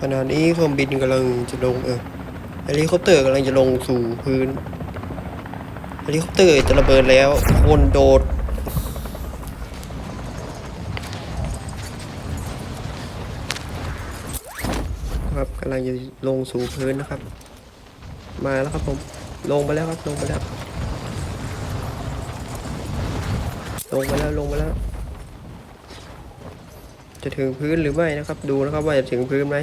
ขณะนี้เครื่องบินกำลังจะลงเออเฮลิคอปเตอร์กำลังจะลงสู่พื้นเฮลิคอปเตอร์จะระเบิดแล้วคนโดดครับกำลังจะลงสู่พื้นนะครับ มาแล้วครับผม ลงไปแล้วครับ ลงไปแล้ว ลงไปแล้ว ลงไปแล้ว จะถึงพื้นหรือไม่นะครับ ดูนะครับว่าจะถึงพื้นไหม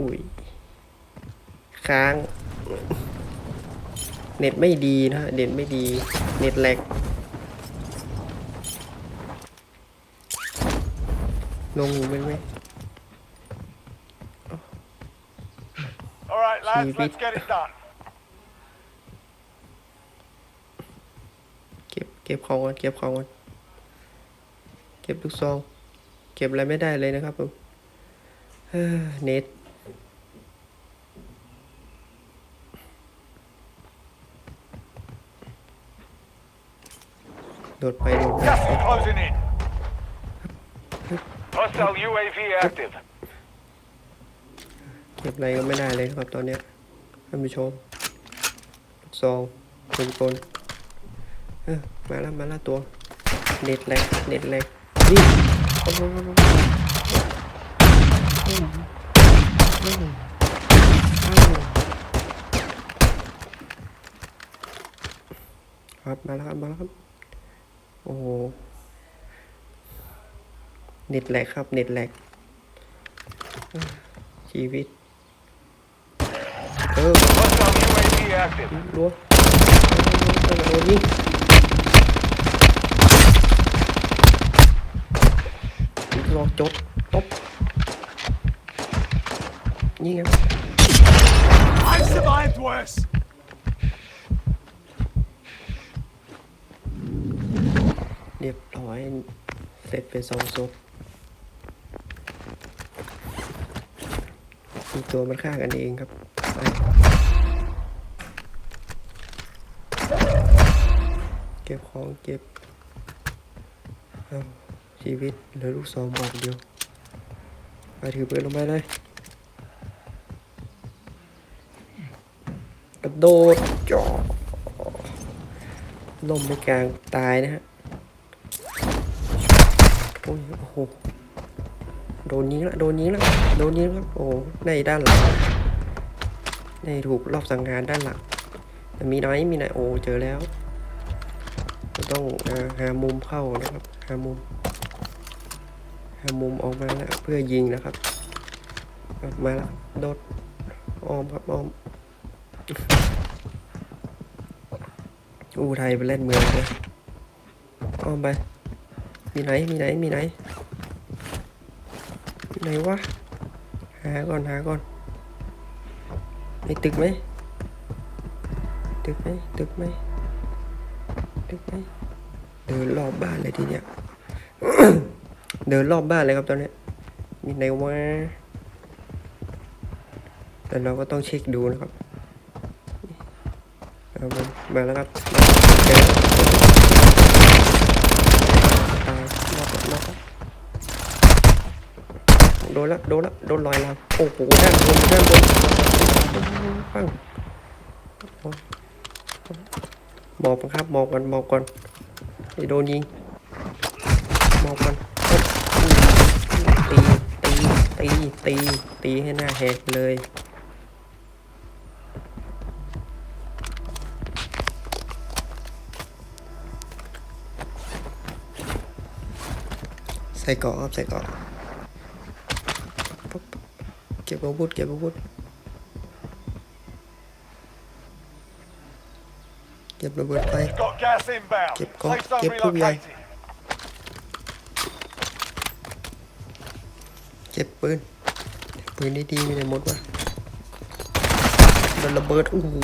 อุ้ยค้าง เน็ตไม่ดีนะฮะเน็ตไม่ดี เน็ตแหลกลงอยู่ไหมไหม All right, lads, Keep let's it. get it done. เก็บเก็บของก่อนเก็บของก่อนเก็บลูกซอง เก็บอะไรไม่ได้เลยนะครับผมเฮ้อเน็ตโดดไปโดดมา Gas is closing in. Hostile UAV active. เก็บอะไรก็ไม่ได้เลยนะครับตอนเนี้ยท่านผู้ชมลูกซองปืนกลเออมาแล้วมาแล้วตัว เน็ตแรงเน็ตแรงนี่ โอ้โหอืมอืมอืมครับมาแล้วครับมาแล้วครับ โอ้โหเน็ตแหลกครับ เน็ตแหลกเออชีวิต เออ Hostile UAV active. รั้วเออโดนยิง รอจดตบยิงครับ I survived worse. เรียบร้อยเสร็จเป็นสองศพมีตัวมันฆ่ากันเองครับไปเก็บของเก็บเอา ชีวิตเหลือลูกสองบอกเดียวไปถือปืนลงไปเลย กระโดดจ่อล่มไปกลางตายนะฮะโอ้ยโอ้โหโดนยิงละโดนยิงละโดนยิงละโอ้ในด้านหลังในถูกรอบสังหารด้านหลังมีน้อยมีน้อยโอ้เจอแล้ว ต้องอาหามุมเข้านะครับหามุม หามุมออกมาแล้วเพื่อยิงนะครับออกมาแล้วโดดออมครับออมอู้ไทยไปเล่นเมืองเลยอ้อมไป มีไหน มีไหน มีไหนไหนวะ หาก่อน หาก่อนมีตึกไหม ตึกไหม ตึกไหม ตึกไหม เดินรอบบ้านเลยทีเนี้ย เดินรอบบ้านเลยครับตอนนี้มีไหนวะแต่เราก็ต้องเช็คดูนะครับเอามาแล้วครับเจอตายรอบรอบโดนละโดนละโดนลอยเราโอ้โหด้านบนด้านบนปังหมอบก่อนครับหมอบก่อนหมอบก่อนไอ้โดนยิงหมอบก่อนตี ตีตีตีตีให้หน้าแหกเลย ใส่เกาะครับใส่เกาะปุ๊บเก็บอาวุธเก็บอาวุธเก็บระเบิดไฟ Got gas inbound. Keep go- Safe zone keep moving. relocated. เก็บปืน ปืนดีๆมีแต่มดวะโดนระเบิดโอ้โห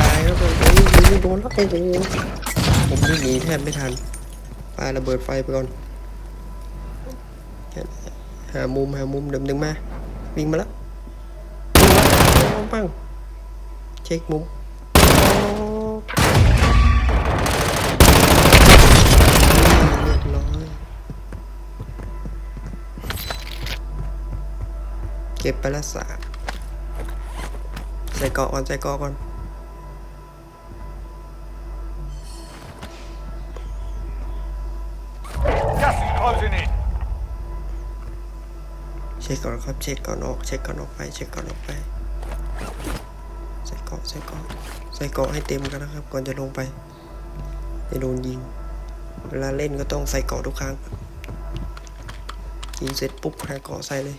ตายแล้วเลยโอ้โดนแล้วโอ้โหผมวิ่งหนีแทบไม่ทันปาระเบิดไฟไปก่อนหามุมหามุมเดิมดึงมาวิ่งมาแล้ววิ่งมาปังเช็คมุม เก็บไปละสามใส่เกาะก่อนใส่เกาะก่อน Gas is closing in. เช็คก่อนครับเช็คก่อนออกเช็คก่อนออกไปเช็คก่อนออกไปใส่เกาะใส่เกาะใส่เกาะให้เต็มกันนะครับ ก่อนจะลงไปจะโดนยิง เวลาเล่นก็ต้องใส่เกาะทุกครั้งยิงเสร็จปุ๊บหาเกาะใส่เลย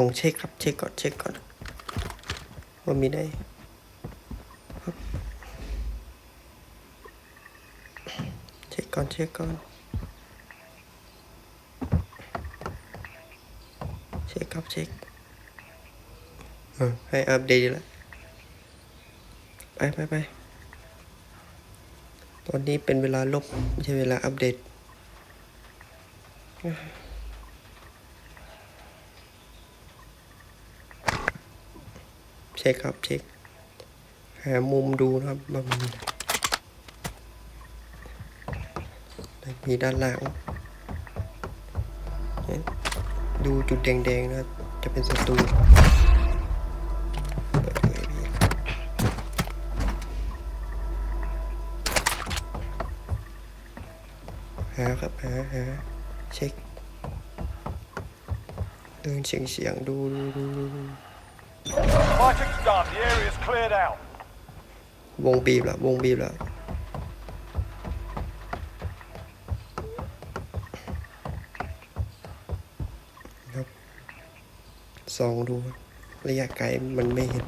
สองเช็คครับ เช็คก่อน เช็คก่อน ว่ามีได้ครับเช็คก่อน เช็คก่อน เช็คครับ เช็คให้อัปเดตแล้ว ไปไปไปตอนนี้เป็นเวลาลบ ไม่ใช่เวลาอัปเดต เช็คครับเช็คหามุมดูนะครับว่ามีอะไรมีด้านหลังดูจุดแดงๆนะจะเป็นศัตรูหาครับหาหาเช็ค เดินเฉียงเฉียงๆดูดูดูดูดู Fighting's done. The area's cleared out. วงบีบแล้ววงบีบแล้วครับส่องดู ระยะไกลมันไม่เห็น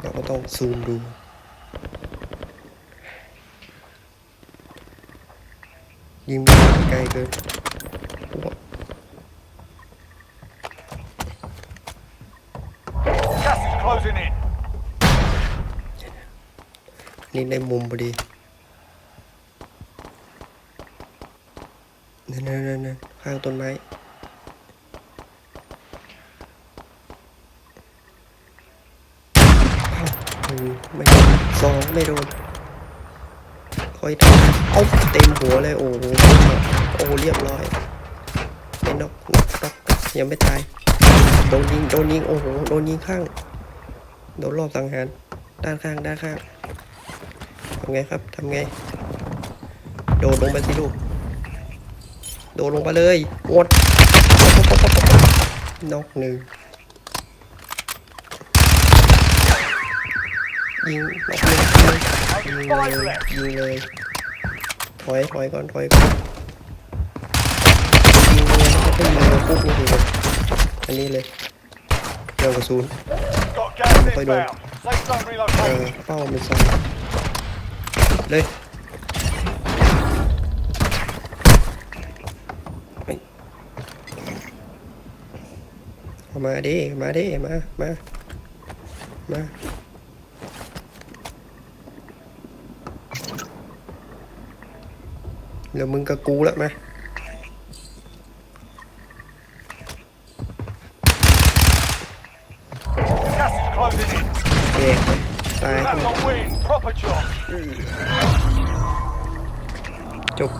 เราก็ต้องซูมดูยิงไม่ไกลเกิน นี่ในมุมพอดีนั่นนั่นนั่นข้างต้นไม้อืมไม่โดนสองไม่โดนคอยทำเอาเต็มหัวเลย โอ้โหโอ้เรียบร้อยไม่นอกนกนกนกยังไม่ตาย โดนยิง โดนยิง โอ้โห โดนยิงข้าง โดนรอบสังหาร ด้านข้าง ด้านข้างำไงครับทำไง โดดลงไปสิลูก โดดลงไปเลยหมดนกหนึ่งยิงนกหนึ่งยิงเลยยิงเลยถอยถอยก่อนถอยก่อนยิงเลยแล้วก็ยิงเลยปุ๊บนี่คืออันนี้เลยเร็วกว่าศูนย์ Got gas Play dog. inbound. Safe zone เออเป้ามันสั่น เลยเฮ้ยเอามาดิมา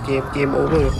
เกมเกมโอเวอร์